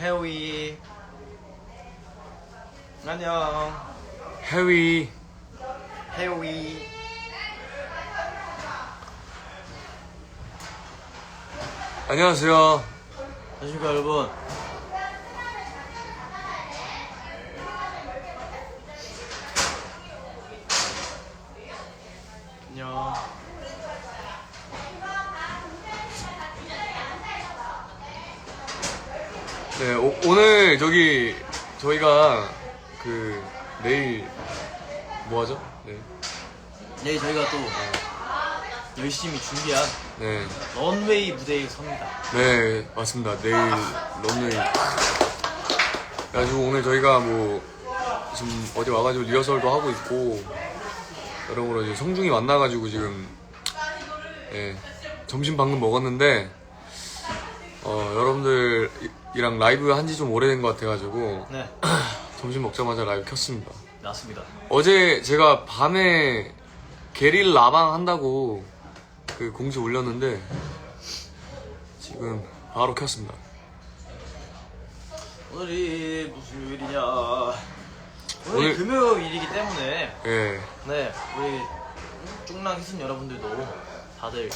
해위. 안녕. 해위. 해위. 안녕하세요. 안녕하십니까 여러분 안녕 네 오, 저기 저희가 그 내일 뭐 하죠? 네. 네 저희가 또 열심히 준비한 네. 런웨이 무대에 섭니다 네, 맞습니다. 내일 런웨이. 그래가지고 오늘 저희가 뭐 지금 어디 와가지고 리허설도 하고 있고 여러모로 이제 성중이 만나가지고 지금 예, 점심 방금 먹었는데 어, 여러분들 이랑 라이브 한지 좀 오래된 것 같아가지고 네 점심 먹자마자 라이브 켰습니다. 맞습니다 어제 제가 밤에 게릴 라방 한다고 그 공지 올렸는데 지금 바로 켰습니다. 오늘이 무슨 요일이냐 오늘이 오늘- 금요일이기 때문에 예. 네, 우리 쫑랑 희순 여러분들도 다들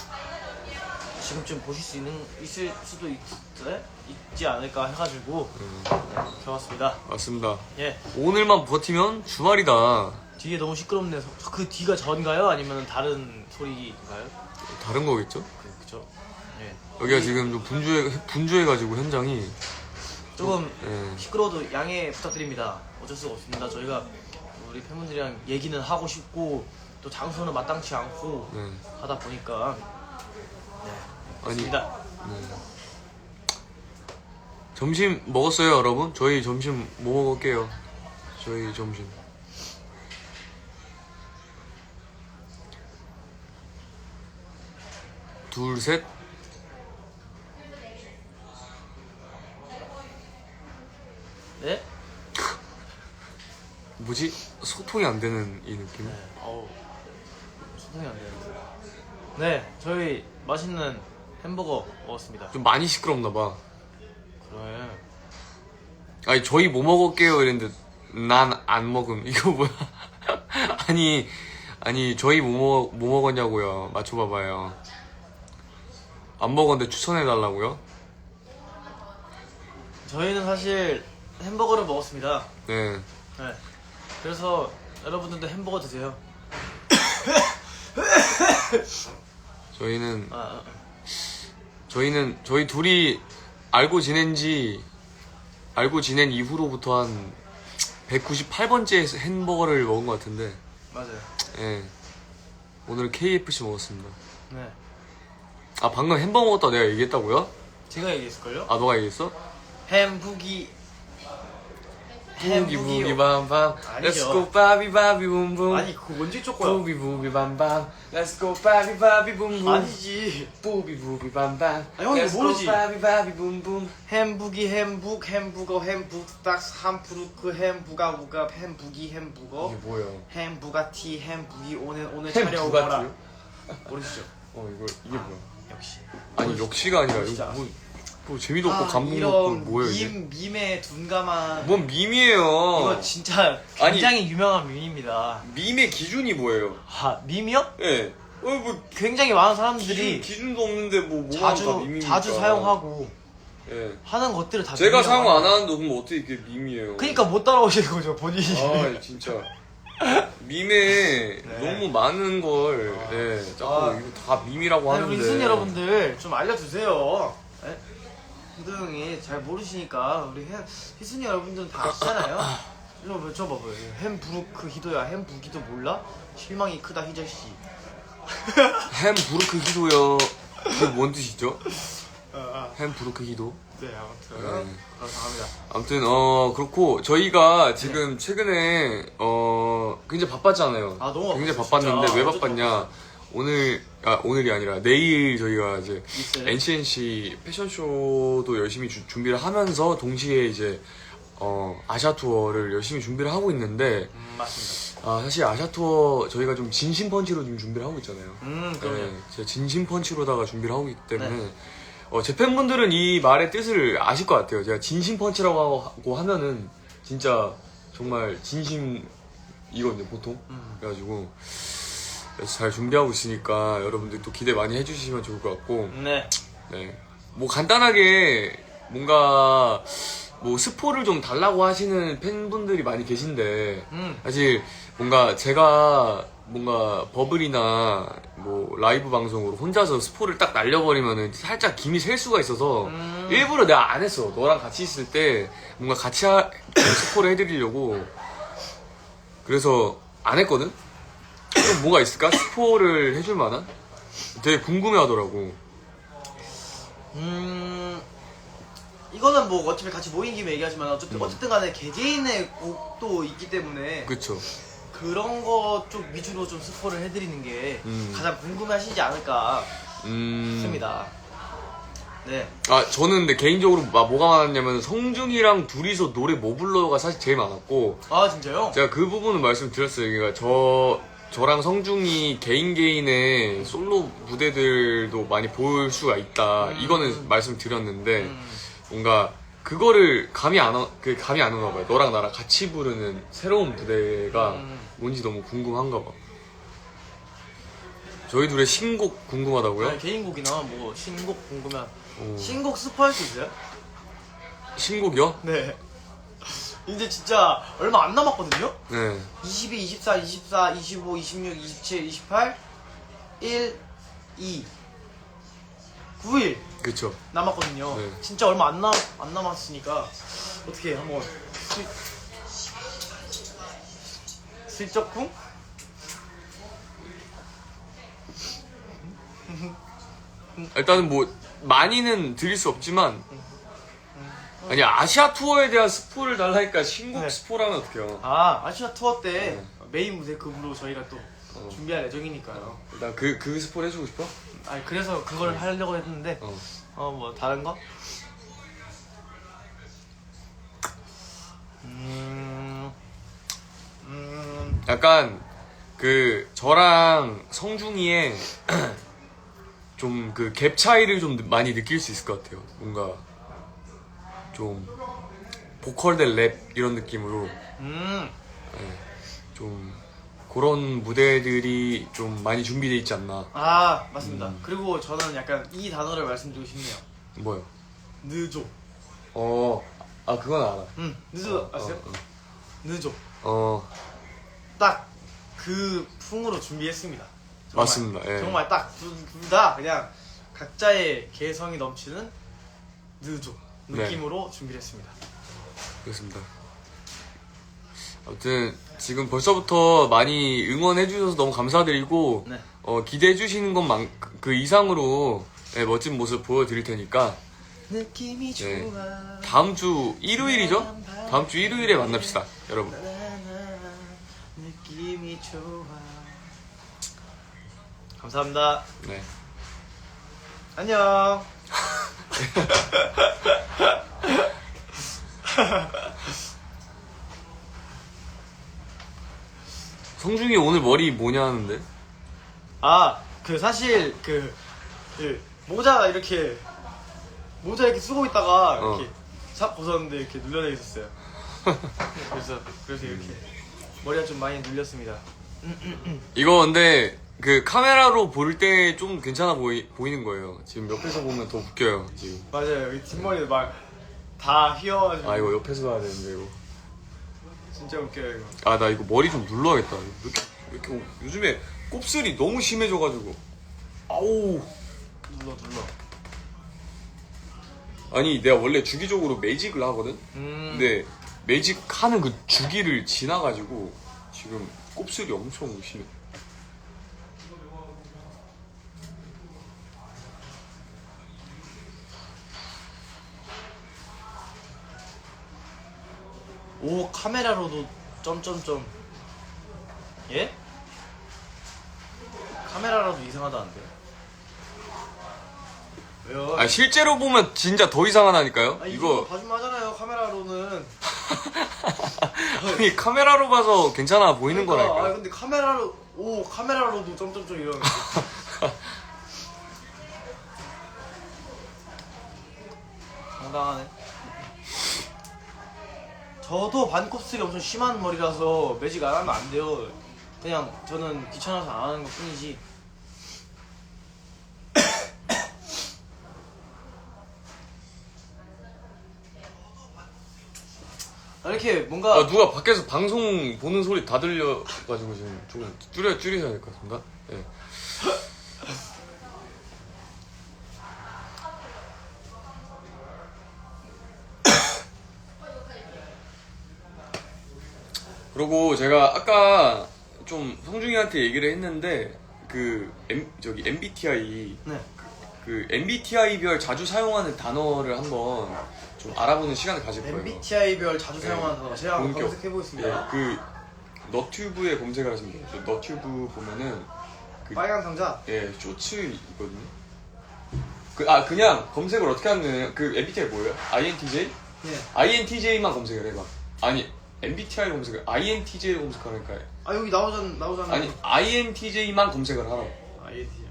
지금쯤 보실 수 있는 있을 수도 있, 네? 있지 않을까 해가지고 음, 네, 켜봤습니다. 맞습니다. 예, 오늘만 버티면 주말이다. 뒤에 너무 시끄럽네요. 그 뒤가 전가요? 아니면 다른 소리인가요? 다른 거겠죠? 그, 그죠? 예, 여기가 지금 좀 분주해, 분주해가지고 현장이. 조금 예. 시끄러워도 양해 부탁드립니다. 어쩔 수가 없습니다. 저희가 우리 팬분들이랑 얘기는 하고 싶고 또 장소는 마땅치 않고 네. 하다 보니까 네, 아니, 그렇습니다. 네. 점심 먹었어요, 여러분? 저희 점심 뭐 먹을게요? 저희 점심. 둘, 셋. 네? 뭐지? 소통이 안 되는 이 느낌? 네, 어우, 소통이 안 되는데. 네, 저희 맛있는 햄버거 먹었습니다. 좀 많이 시끄럽나 봐. 그래. 아니, 저희 뭐 먹을게요? 이랬는데, 난 안 먹음. 이거 뭐야? 아니, 아니, 저희 뭐, 먹, 뭐 먹었냐고요? 맞춰봐봐요. 안 먹었는데 추천해 달라고요? 저희는 사실 햄버거를 먹었습니다. 네. 네. 그래서 여러분들도 햄버거 드세요. 저희는, 아, 아, 저희는, 저희 둘이 알고 지낸 지, 알고 지낸 이후로부터 한 198번째 햄버거를 먹은 것 같은데, 맞아요. 예. 오늘 KFC 먹었습니다. 네. 아, 방금 햄버거 먹었다 내가 얘기했다고요? 제가 얘기했을걸요? 아, 너가 얘기했어? 햄부기. 부기 부기 밤밤. Let's go 바비 바비 붐붐 아니, 그거 뭔지 쪼꼬야. 부비 부비 밤밤 Let's go 바비 바비 붐붐 아니지. 부비 부비 밤밤 아, 형이 Let's 모르지. 바비 바비 붐붐 햄부기 햄북 햄부거 햄북닭 함푸르크 햄부가 우가 햄부기 햄부거 이게 뭐예요? 햄부가티 햄부기 오늘 오늘 햄 차려오거라 부가티요? 모르시죠? 어 이거 이게 뭐야? 역시 아니 역시가 아니라 진짜. 이거 뭐, 뭐 재미도 없고 아, 감동도 없고 이런 뭐예요 이게? 밈, 밈에 둔감한 뭔 밈이에요? 이거 진짜 굉장히 유명한 밈입니다 밈의 기준이 뭐예요? 아 밈이요? 예. 어 뭐 굉장히 많은 사람들이 기준, 도 없는데 뭐 뭐가 자주 밈입니까? 자주 사용하고 예. 하는 것들을 다 제가 밈이라고 사용 안. 하는데 그럼 어떻게 이게 밈이에요? 그러니까 못 따라오시는 거죠 본인이 아 진짜 밈에 네. 너무 많은 걸 아. 네, 자꾸 아. 이거 다 밈이라고 아니, 하는데 우리 이순 여러분들 좀 알려주세요. 네? 희도 형이 잘 모르시니까 우리 해, 희순이 여러분들은 다 아시잖아요. 저, 저 봐봐요. 햄부르크 희도야. 햄 부기도 몰라? 실망이 크다 희저 씨. 햄 부르크 히도요 그게 뭔 뜻이죠? 아, 햄 부르크 히도 네 아무튼 네. 감사합니다. 아무튼 어 그렇고 저희가 지금 최근에 어 굉장히 바빴잖아요 아, 너무 굉장히 바빴는데 진짜. 왜 바빴냐 오늘 아 오늘이 아니라 내일 저희가 이제 있어요? NCNC 패션쇼도 열심히 주- 준비를 하면서 동시에 이제 어 아시아 투어를 열심히 준비를 하고 있는데 음 맞습니다. 아 사실 아시아 투어 저희가 좀 진심 펀치로 좀 준비를 하고 있잖아요. 음 그럼요. 네, 제가 진심 펀치로다가 준비를 하고 있기 때문에 네. 어, 제 팬분들은 이 말의 뜻을 아실 것 같아요. 제가 진심 펀치라고 하고 하면은 진짜 정말 진심 이거든요, 보통. 음. 그래가지고 그래서 잘 준비하고 있으니까 여러분들 또 기대 많이 해주시면 좋을 것 같고 네. 네. 뭐 간단하게 뭔가 뭐 스포를 좀 달라고 하시는 팬분들이 많이 계신데 음. 사실 뭔가 제가 뭔가 버블이나 뭐 라이브 방송으로 혼자서 스포를 딱 날려버리면은 살짝 김이 셀 수가 있어서 음. 일부러 내가 안 했어. 너랑 같이 있을 때 뭔가 같이 하- 스포를 해드리려고 그래서 안 했거든? 좀 뭐가 있을까? 스포를 해줄 만한? 되게 궁금해 하더라고. 음. 이거는 뭐 어차피 같이 모인 김에 얘기하지만 어쨌든 음. 어쨌든 간에 개개인의 곡도 있기 때문에 그쵸. 그런 거 쪽 위주로 좀 스포를 해드리는 게 음. 가장 궁금하시지 않을까 음. 싶습니다. 네. 아, 저는 근데 개인적으로 마- 뭐가 많았냐면 성중이랑 둘이서 노래 뭐 불러가 사실 제일 많았고 아 진짜요? 제가 그 부분은 말씀드렸어요. 그러니까 저 저랑 성중이 개인 개인의 솔로 무대들도 많이 볼 수가 있다. 음. 이거는 말씀드렸는데 음. 뭔가 그거를 감이 안 와, 그 감이 안 오나 봐요. 너랑 나랑 같이 부르는 새로운 무대가 음. 뭔지 너무 궁금한가 봐. 저희 둘의 신곡 궁금하다고요? 아니, 개인곡이나 뭐 신곡 궁금한 오. 신곡 스포 할 수 있어요? 신곡이요? 네. 이제 진짜 얼마 안 남았거든요? 네. 22, 24, 24, 25, 26, 27, 28, 1, 2, 9일 그쵸. 남았거든요. 네. 진짜 얼마 안, 남, 안 남았으니까 어떻게 한번 슬, 슬쩍쿵? 일단은 뭐 많이는 드릴 수 없지만 아니 아시아 투어에 대한 스포를 달라니까 신곡 네. 스포라면 어떡해요 아, 아시아 투어 때 네. 메인 무대 급으로 저희가 또 어. 준비할 예정이니까요. 일단 그, 그 스포를 해주고 싶어? 아니, 그래서 그걸 하려고 했는데, 어. 어, 뭐, 다른 거? 음, 음, 약간 그 저랑 성중이의 좀 그 갭 차이를 좀 많이 느낄 수 있을 것 같아요 뭔가 좀 보컬 대 랩 이런 느낌으로 음. 좀 그런 무대들이 좀 많이 준비돼 있지 않나 아, 맞습니다. 음. 그리고 저는 약간 이 단어를 말씀드리고 싶네요. 뭐요? 늦어. 어, 아 그건 알아 음, 늦어. 아세요? 어, 늦어. 어. 딱 그 풍으로 준비했습니다. 정말. 맞습니다, 예. 정말 딱 둘 다 그냥 각자의 개성이 넘치는 늦어 네. 느낌으로 준비를 했습니다. 그렇습니다. 아무튼 지금 벌써부터 많이 응원해 주셔서 너무 감사드리고 네. 어, 기대해 주시는 것만 그 이상으로 예, 멋진 모습 보여드릴 테니까 네. 다음 주 일요일이죠? 다음 주 일요일에 만납시다, 여러분. 감사합니다. 네. 안녕. 성중이 오늘 머리 뭐냐 하는데? 아, 그 사실 그, 그 모자 이렇게 모자 이렇게 쓰고 있다가 어. 이렇게 싹 벗었는데 이렇게 눌려져 있었어요. 그래서 그래서 이렇게 머리가 좀 많이 눌렸습니다. 이거 근데 그 카메라로 볼 때 좀 괜찮아 보이, 보이는 거예요. 지금 옆에서 보면 더 웃겨요, 지금. 맞아요. 여기 뒷머리 막 다 휘어가지고 아, 이거 옆에서 봐야 되는데, 이거. 진짜 웃겨요 이거. 아 나 이거 머리 좀 눌러야겠다. 왜 이렇게, 왜 이렇게 요즘에 곱슬이 너무 심해져가지고. 아우. 눌러 눌러. 아니 내가 원래 주기적으로 매직을 하거든. 음. 근데 매직 하는 그 주기를 지나가지고 지금 곱슬이 엄청 심해. 오 카메라로도 점점점. 예? 카메라라도 이상하다는데. 왜요? 아 실제로 보면 진짜 더 이상하다니까요. 아, 이거 이거 봐주면 하잖아요 카메라로는. 아니 카메라로 봐서 괜찮아 보이는 그러니까, 거라니까. 아 근데 카메라로 오 카메라로도 점점점 이러는. 저도 반곱슬이 엄청 심한 머리라서 매직 안 하면 안 돼요. 그냥 저는 귀찮아서 안 하는 것 뿐이지. 아, 이렇게 뭔가 아, 누가 밖에서 방송 보는 소리 다 들려가지고 지금 조금 줄여 줄이셔야 될 것 같습니다. 예. 그리고 제가 아까 좀 성중이한테 얘기를 했는데 그 M, 저기 MBTI 네. 그 MBTI별 자주 사용하는 단어를 한번 좀 알아보는 시간을 가질 거예요. MBTI별 자주 네. 사용하는 단어 제가 한번 본격. 검색해 보겠습니다. 예, 그 너튜브에 검색을 하시면 돼요. 저 너튜브 보면은 그, 빨간 상자. 예, 쇼츠이거든요. 그, 아, 그냥 검색을 어떻게 하면 그 MBTI 뭐예요? INTJ? 예. INTJ만 검색을 해봐. 아니, MBTI 검색을 INTJ 검색하니까 아 여기 나오잖아 나오잖아요. 아니 INTJ만 검색을 하라고. INTJ.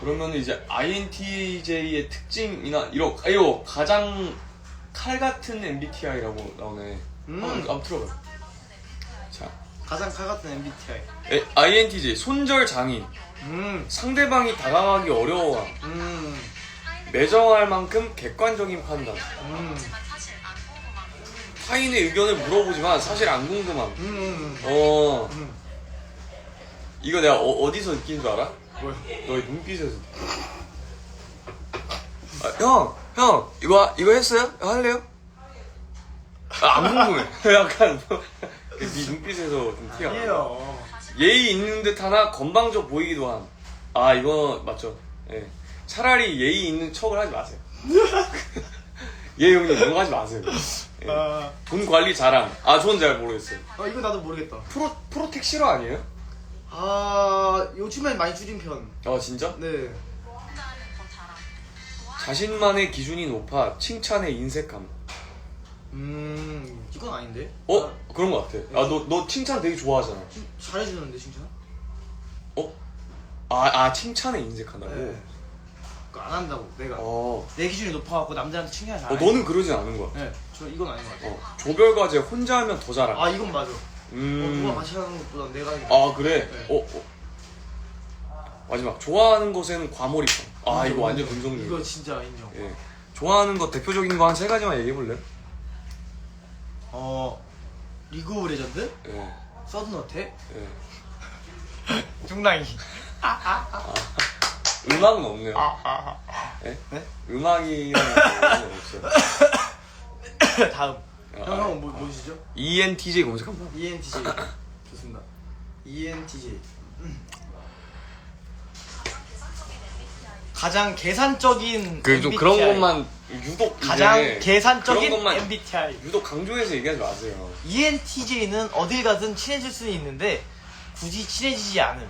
그러면 이제 INTJ의 특징이나 이런 이거 가장 칼 같은 MBTI라고 나오네. 음. 한번, 한번 틀어봐. 자, 가장 칼 같은 MBTI. 에, INTJ 손절 장인. 음. 상대방이 다가가기 어려워. 음. 매정할 만큼 객관적인 판단. 음. 타인의 의견을 물어보지만 사실 안 궁금함. 음. 어, 음. 이거 내가 어, 디서 느낀 줄 알아? 뭐야? 너의 눈빛에서. 아, 형, 형, 이거 이거 했어요? 이거 할래요? 아, 안 궁금해. 약간 뭐, 네 눈빛에서 좀 티가 나. 아니에요. 예의 있는 듯 하나 건방져 보이기도 함. 아, 이거 맞죠? 예. 차라리 예의 있는 척을 하지 마세요. 예, 형님, 이거 하지 마세요. 예. 아, 돈 관리 잘함. 아, 저는 잘 모르겠어요. 아 이거 나도 모르겠다. 프로, 프로텍 실화 아니에요? 아 요즘엔 많이 줄인 편. 아, 진짜? 네. 자신만의 기준이 높아 칭찬에 인색함. 음 이건 아닌데. 어? 아, 그런 거 같아. 아, 너, 너 칭찬 되게 좋아하잖아. 좀 잘해주는데 칭찬. 어? 아, 아, 칭찬에 인색한다고? 네. 안 한다고 내가. 어. 내 기준이 높아갖고 남자한테 칭찬 잘. 어, 너는 그러진 않은 거야. 네. 저 이건 아닌 것 같아. 어. 조별 과제 혼자 하면 더 잘함. 아 이건 맞아. 어, 음. 누가 같이 하는 것보다 내가 하는 게. 아, 그래? 네. 어, 어. 마지막. 좋아하는 것에는 과몰입함. 아, 이거 완전 긍정적이야. 이거 진짜 인정. 예. 좋아하는 것 대표적인 거 한 세 가지만 얘기해 볼래? 어 리그 오브 레전드, 예. 서든어택, 예. 중랑이. 음악은 없네요. 아, 예? 네? 음악이라는 건 없어요. 다음. 아, 형, 형 뭐, 뭐시죠? ENTJ 검색합니다. ENTJ. 좋습니다. ENTJ. 가장 계산적인 그좀 MBTI. 그런 것만 유독 가장 계산적인 그런 것만 MBTI. 유독 강조해서 얘기하지 마세요. ENTJ는 어딜 가든 친해질 수는 있는데 굳이 친해지지 않음.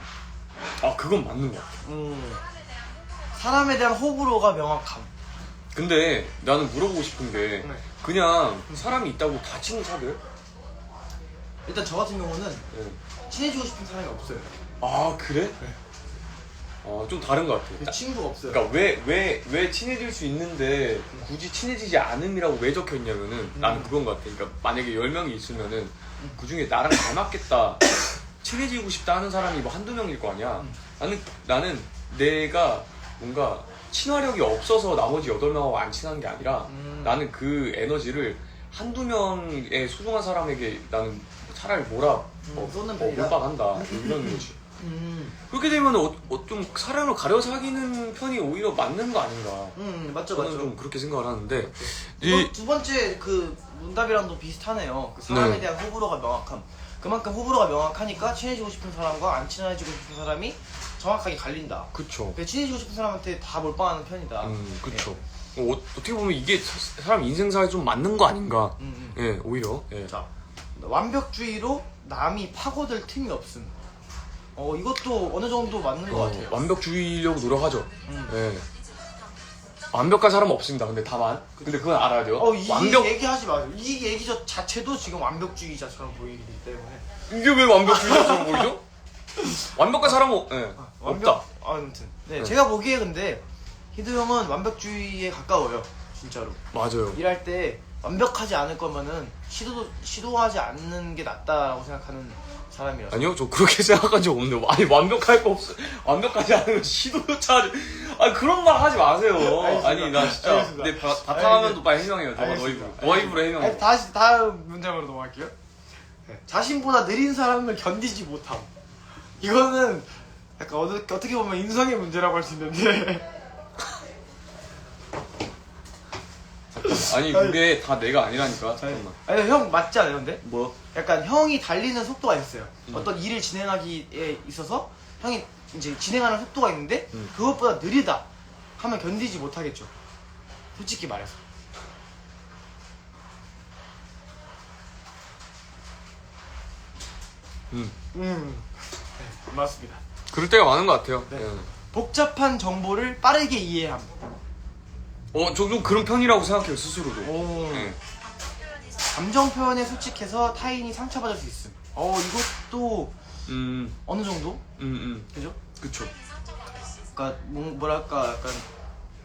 아 그건 맞는 거 같아. 음. 사람에 대한 호불호가 명확함. 근데 나는 물어보고 싶은 게 네. 그냥 사람이 있다고 다 친구 사귀어요? 일단 저 같은 경우는 네. 친해지고 싶은 사람이 없어요. 아 그래? 아 좀 다른 것 같아. 그 친구가 없어요. 그러니까 왜 왜 왜 친해질 수 있는데 굳이 친해지지 않음이라고 왜 적혀 있냐면은 나는 그건 것 같아. 그러니까 만약에 10명이 있으면은 그 중에 나랑 잘 맞겠다. 친해지고 싶다 하는 사람이 뭐 한두 명일 거 아니야. 나는 나는 내가 뭔가 친화력이 없어서 나머지 8명하고 안 친한 게 아니라 음. 나는 그 에너지를 한두 명의 소중한 사람에게 나는 차라리 몰아 음, 어, 어. 몰빵한다 이런 거지. 음. 그렇게 되면 어, 어, 좀 사람을 가려 사귀는 편이 오히려 맞는 거 아닌가. 음, 맞죠, 저는 맞죠. 좀 그렇게 생각을 하는데 두, 이 번- 두 번째 그 문답이랑도 비슷하네요. 그 사람에 네. 대한 호불호가 명확함. 그만큼 호불호가 명확하니까 친해지고 싶은 사람과 안 친해지고 싶은 사람이 정확하게 갈린다. 그쵸. 그 친해지고 싶은 사람한테 다 몰빵하는 편이다. 음 그쵸. 어, 어떻게 보면 이게 사- 사람 인생사에 좀 맞는 거 아닌가. 예. 음, 예 오히려. 예. 음. 자, 완벽주의로 남이 파고들 틈이 없음. 어, 이것도 어느 정도 맞는 것 어, 같아요. 완벽주의려고 노력하죠. 음. 예. 완벽한 사람 은 없습니다. 근데 다만. 근데 그건 알아야 돼요. 어, 이 완벽 얘기하지 마세요. 이 얘기 저 자체도 지금 완벽주의자처럼 보이기 때문에. 이게 왜 완벽주의자처럼 보이죠? 완벽한 사람은 없- 예. 완벽. 없다. 아, 아무튼. 네, 네. 제가 보기에 근데 히드 형은 완벽주의에 가까워요. 진짜로. 맞아요. 일할 때 완벽하지 않을 거면은 시도도 시도하지 않는 게 낫다라고 생각하는 사람이라서. 아니요, 저 그렇게 생각한 적 없는데. 아니, 완벽할 거 없어. 완벽하지 않으면 시도조차 하지. 아니, 그런 말 하지 마세요. 알겠습니다. 아니, 나 진짜. 알겠습니다. 내 바- 바탕화면도 빨리 해명해요. 저거 너 알겠습니다. 입으로. 너 입으로 해명해. 아니, 다시 다음 문장으로 넘어갈게요. 네. 자신보다 느린 사람을 견디지 못함. 이거는 약간 어느- 어떻게 보면 인성의 문제라고 할 수 있는데 아니, 그게 다 내가 아니라니까. 잠깐만. 아니 형 맞지 않아요 근데? 뭐? 약간 형이 달리는 속도가 있어요. 음. 어떤 일을 진행하기에 있어서 형이 이제 진행하는 속도가 있는데 음. 그것보다 느리다 하면 견디지 못하겠죠. 솔직히 말해서. 음. 음. 네, 맞습니다. 그럴 때가 많은 것 같아요. 네. 예. 복잡한 정보를 빠르게 이해함. 어, 저 좀 그런 편이라고 생각해요, 스스로도. 오. 예. 감정 표현에 솔직해서 타인이 상처받을 수 있음. 어 이것도 음, 어느 정도? 음, 음. 그죠? 그쵸. 그러니까 뭐, 뭐랄까 약간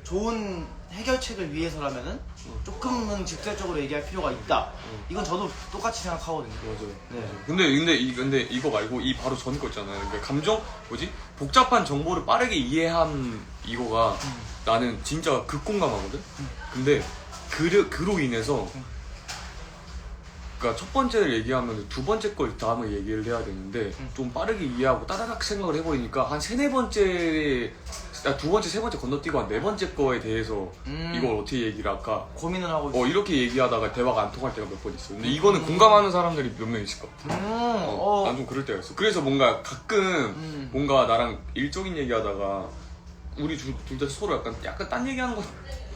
좋은 해결책을 위해서라면은 조금은 직설적으로 얘기할 필요가 있다. 음. 이건 저도 똑같이 생각하거든요. 맞아요. 네. 근데 근데 이 근데 이거 말고 이 바로 전 거 있잖아요. 그러니까 감정 뭐지 복잡한 정보를 빠르게 이해함 이거가 음. 나는 진짜 극공감하거든. 근데 그 그로 인해서 그러니까 첫 번째를 얘기하면 두 번째 걸 다음에 얘기를 해야 되는데 음. 좀 빠르게 이해하고 따다닥 생각을 해버리니까 한 세네 번째 아, 두 번째 세 번째 건너뛰고 한 네 번째 거에 대해서 음. 이걸 어떻게 얘기를 할까 고민을 하고 있어. 어 이렇게 얘기하다가 대화가 안 통할 때가 몇 번 있어요. 근데 이거는 공감하는 사람들이 몇 명 있을 것 같아. 음. 어, 어. 난좀 그럴 때가 있어. 그래서 뭔가 가끔 음. 뭔가 나랑 일적인 얘기하다가 우리 둘 다 서로 약간 약간 딴 얘기하는 것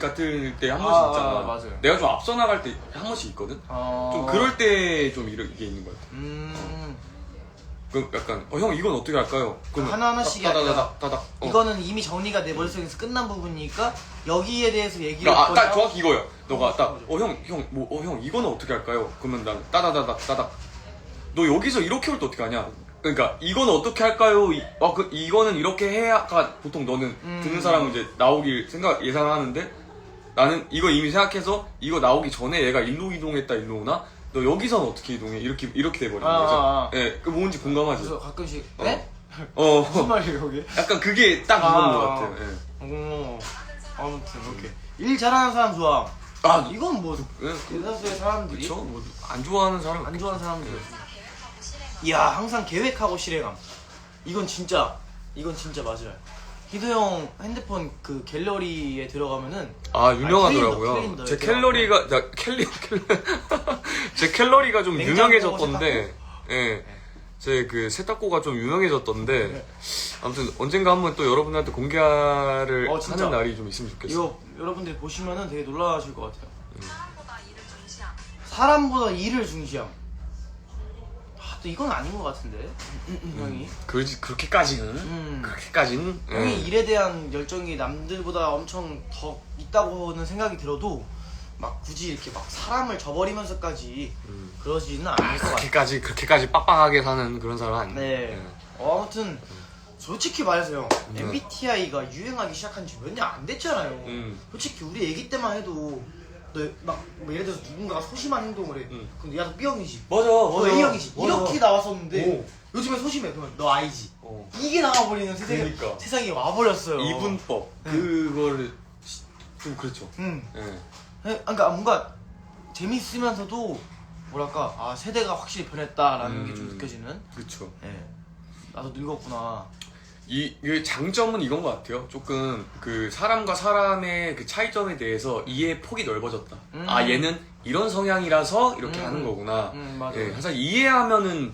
같을 때 한 번씩 아, 있잖아. 맞아요. 내가 좀 앞서 나갈 때 한 번씩 있거든. 어. 좀 그럴 때 좀 이게 있는 것 같아. 음. 그 약간 어 형 이건 어떻게 할까요? 그러면 아니라 따다닥 따닥. 어. 이거는 이미 정리가 내 머릿속에서 끝난 부분이니까 여기에 대해서 얘기를 그러니까 아? 딱 정확히 이거야. 너가 어, 딱, 맞아. 어, 형, 형, 뭐, 어, 형, 이거는 어떻게 할까요? 그러면 난, 따다다닥, 따닥. 너 여기서 이렇게 올 때 어떻게 하냐? 그러니까, 이거는 어떻게 할까요? 이, 어, 그, 이거는 이렇게 해야가, 보통 너는, 음. 듣는 사람은 이제 나오길 생각, 예상하는데, 나는 이거 이미 생각해서, 이거 나오기 전에 얘가 일로 이동했다, 일로 오나? 너 여기서는 어떻게 이동해? 이렇게, 이렇게 돼버리는 아, 거죠. 아, 아. 예, 그 뭔지 공감하지? 그래서 가끔씩 어. 네? 어, 무슨 말이에요 그게? 약간 그게 딱 이건 아. 것 같아요. 예. 어. 아무튼 오케이. 일 잘하는 사람 좋아. 아, 이건 뭐 예, 그, 대다수의 사람들이 그쵸? 뭐, 안 좋아하는 사람 안 좋아하는 사람들. 이야 항상 계획하고 실행함. 이건 진짜 이건 진짜 맞아요. 희도 형 핸드폰 그 갤러리에 들어가면은 아 캘린더, 유명하더라고요. 캘린더 제 캘러리가 자, 캘리 캘 제 캘러리가 좀 냉장고 유명해졌던데, 예, 제 그 세탁고가 좀 유명해졌던데, 네. 아무튼 언젠가 한번 또 여러분들한테 공개를 어, 진짜. 하는 날이 좀 있으면 좋겠어요. 이거 여러분들이 보시면은 되게 놀라실 것 같아요. 사람보다 일을 중시함. 사람보다 일을 중시함. 아, 또 이건 아닌 것 같은데 음, 음, 형이. 그렇지 그렇게까지는, 음. 그렇게까지는. 예. 형이 일에 대한 열정이 남들보다 엄청 더 있다고는 생각이 들어도 막 굳이 이렇게 막 사람을 저버리면서까지 음. 그러지는 않을 것 같아요. 그렇게까지 그렇게까지 빡빡하게 사는 그런 사람 아니에요. 네. 예. 어, 아무튼 솔직히 말해서요. 네. MBTI가 유행하기 시작한 지 몇 년 안 됐잖아요. 음. 솔직히 우리 애기 때만 해도 너막 뭐 예를 들어서 누군가가 소심한 행동을 해. 음. 근데 야너 B형이지. 맞아, 너 A형이지. 이렇게 나왔었는데 오. 요즘에 소심해. 그러면 너 I지. 어. 이게 나와버리는 세상이, 그러니까. 세상이 와버렸어요. 이분법 네. 그거를 좀 그렇죠. 응. 예. 네, 그러니까 뭔가 재밌으면서도 뭐랄까 아 세대가 확실히 변했다라는 게 좀 음. 느껴지는. 그렇죠. 예. 나도 늙었구나. 이, 이 장점은 이건 것 같아요. 조금 그 사람과 사람의 그 차이점에 대해서 이해 폭이 넓어졌다. 음. 아 얘는 이런 성향이라서 이렇게 음. 하는 거구나. 음, 맞아요. 예, 항상 이해하면은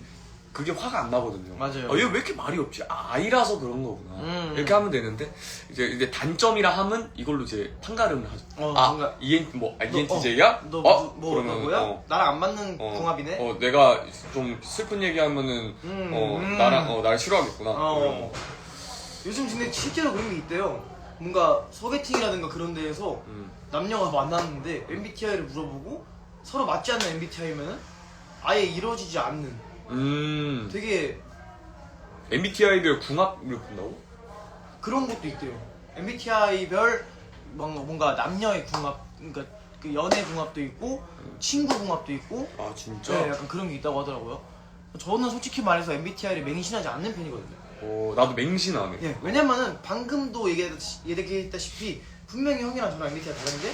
그게 화가 안 나거든요. 맞아요. 어, 얘왜 이렇게 말이 없지? 아, 아이라서 그런 거구나. 음. 이렇게 하면 되는데 이제 이제 단점이라 하면 이걸로 이제 판가름을 하죠. 어, 아, 뭔가- EN 뭐 아, 너, ENTJ야? 너 어? 뭐, 뭐 그러면, 뭐야? 어. 나랑 안 맞는 어, 궁합이네. 어, 내가 좀 슬픈 얘기하면은 음, 어, 음. 나랑 어, 날 싫어하겠구나. 어. 요즘 근데 실제로 그런 게 있대요. 뭔가 소개팅이라든가 그런 데에서 음. 남녀가 만났는데 MBTI를 물어보고 서로 맞지 않는 MBTI면은 아예 이루어지지 않는 음. 되게 MBTI별 궁합을 본다고? 그런 것도 있대요. MBTI별 뭔가, 뭔가 남녀의 궁합, 그러니까 그 연애 궁합도 있고 친구 궁합도 있고 아 진짜? 네, 약간 그런 게 있다고 하더라고요. 저는 솔직히 말해서 MBTI를 맹신하지 않는 편이거든요. 어 나도 맹신하네. 예, 왜냐면은 방금도 얘기했- 얘기했다시피 분명히 형이랑 저랑 MBTI가 다른데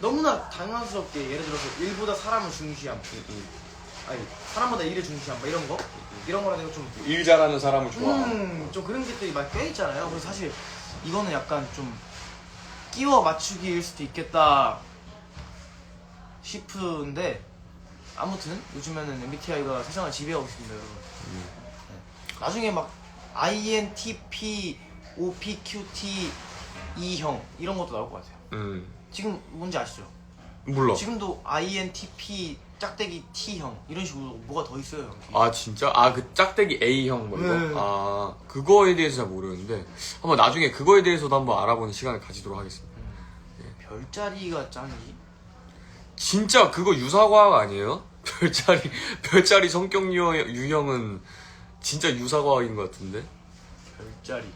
너무나 당황스럽게 예를 들어서 일보다 사람을 중시함, 응, 아니 사람보다 일을 중시함, 뭐 이런 거 이런 거라 내가 좀 응. 일 잘하는 사람을 좋아. 음, 좀 그런 것들이 많이 껴있잖아요. 그래서 사실 이거는 약간 좀 끼워 맞추기일 수도 있겠다 싶은데 아무튼 요즘에는 MBTI가 세상을 지배하고 있습니다, 여러분. 네. 나중에 막 INTP, OPQT, E형 이런 것도 나올 것 같아요. 응. 지금 뭔지 아시죠? 몰라. 지금도 INTP 짝대기 T형 이런 식으로 뭐가 더 있어요, 형. 아 진짜? 아 그 짝대기 A형 뭐 이거? 네. 아 그거에 대해서 잘 모르는데 한번 나중에 그거에 대해서도 한번 알아보는 시간을 가지도록 하겠습니다. 별자리가 짱이지? 진짜 그거 유사과학 아니에요? 별자리 별자리 성격 유형, 유형은 진짜 유사과학인 것 같은데? 별자리.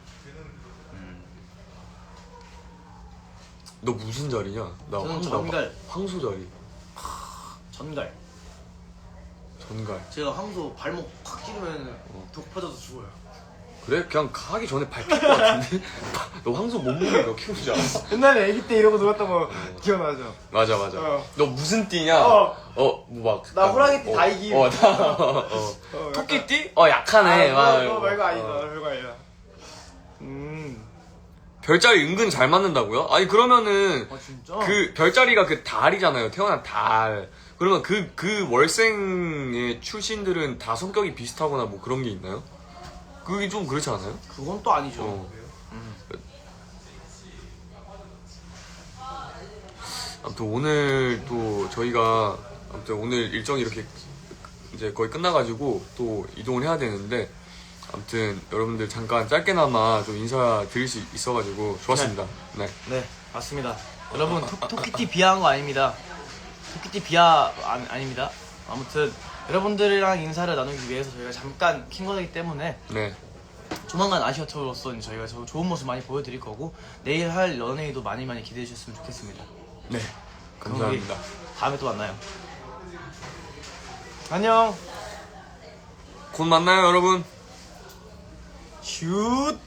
너 무슨 자리냐? 나 저는 황- 나 전갈. 황소 자리. 전갈. 전갈. 제가 황소 발목 확 찌르면 독 퍼져서 죽어요. 그래? 그냥 가기 전에 밟힐 것 같은데? 너 황소 몸무게 몇 킬로지 않았어? 옛날에 아기 때 이러고 놀았던 거 기억나죠? 맞아 맞아. 어. 너 무슨 띠냐? 어. 어, 뭐 막. 나 호랑이 띠 어, 다 이김. 어, 나, 어. 토끼 띠? 어, 약하네. 아. 그거, 그거 말고 아니다. 어. 별거 아니다. 음. 별자리 은근 잘 맞는다고요? 아니, 그러면은, 아 진짜? 그 별자리가 그 달이잖아요. 태어난 달. 그러면 그, 그 월생의 출신들은 다 성격이 비슷하거나 뭐 그런 게 있나요? 그게 좀 그렇지 않아요? 그건 또 아니죠. 어. 음. 아무튼 오늘 또 저희가 아무튼 오늘 일정이 이렇게 이제 거의 끝나가지고 또 이동을 해야 되는데 아무튼 여러분들 잠깐 짧게나마 좀 인사 드릴 수 있어가지고 좋았습니다. 네. 네, 맞습니다. 여러분 토, 토끼띠 비하한 거 아닙니다. 토끼띠 비하 아, 아닙니다. 아무튼 여러분들이랑 인사를 나누기 위해서 저희가 잠깐 킨 거기 때문에 네. 조만간 아시아 투어로서 저희가 저 좋은 모습 많이 보여드릴 거고 내일 할 연예도 많이 많이 기대해 주셨으면 좋겠습니다. 네. 그럼 감사합니다. 다음에 또 만나요. 안녕. 곧 만나요, 여러분. 슛.